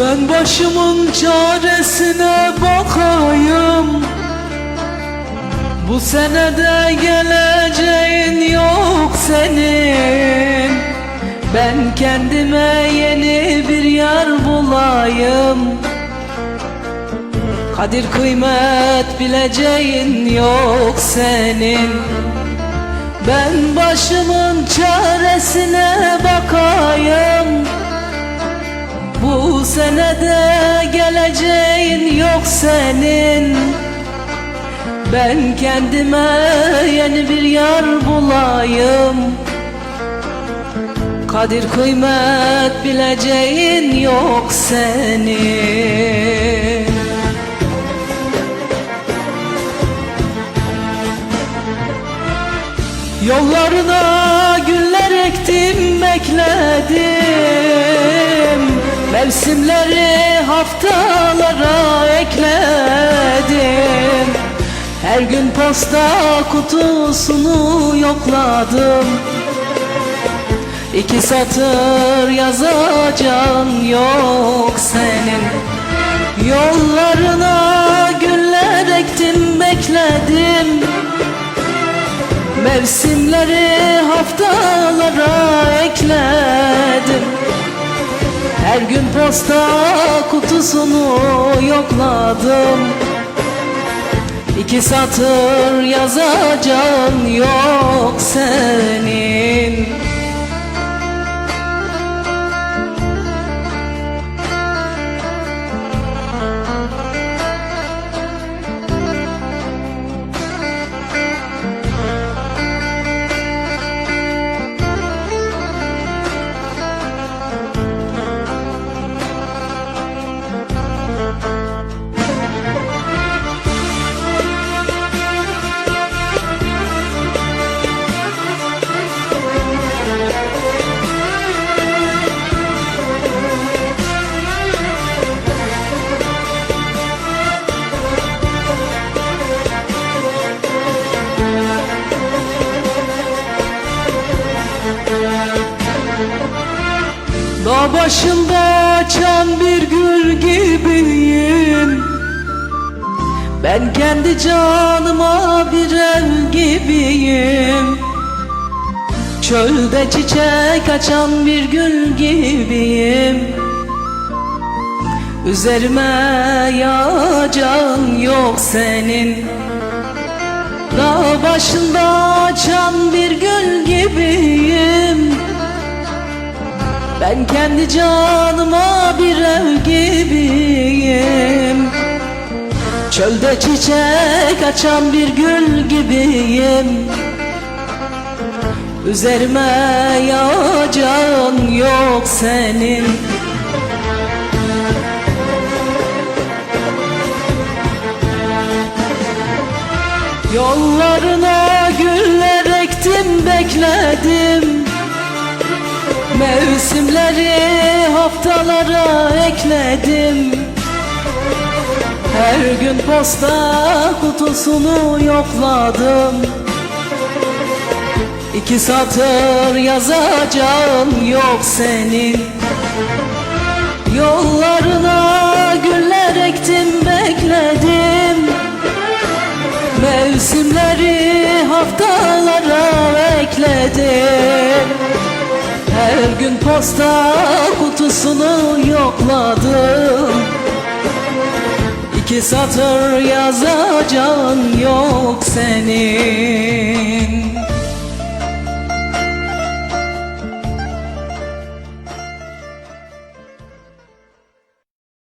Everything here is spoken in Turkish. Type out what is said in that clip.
Ben başımın çaresine bakayım. Bu senede geleceğin yok senin. Ben kendime yeni bir yer bulayım. Kadir kıymet bileceğin yok senin. Ben başımın çaresine bakayım Bu senede geleceğin yok senin. Ben kendime yeni bir yer bulayım. Kadir kıymet bileceğin yok senin. Yollarına güller ektim bekledim Mevsimleri haftalara ekledim. Her gün posta kutusunu yokladım. İki satır yazacağın yok senin. Yollarına güller ektim bekledim. Mevsimleri haftalara ekledim Her gün posta kutusunu yokladım. İki satır yazacağın yok senin Dağ başında açan bir gül gibiyim. Ben kendi canıma bir ev gibiyim. Çölde çiçek açan bir gül gibiyim. Üzerime yağacağın yok senin. Dağ başında açan bir gül gibiyim ben kendi canıma bir ev gibiyim. Çölde çiçek açan bir gül gibiyim. Üzerime yağacağın yok senin. Yollarına güller ektim bekledim Mevsimleri haftalara ekledim. Her gün posta kutusunu yokladım. İki satır yazacağın yok senin. Yollarına güller ektim bekledim. Mevsimleri haftalara ekledim gün posta kutusunu yokladım. İki satır yazacağın yok senin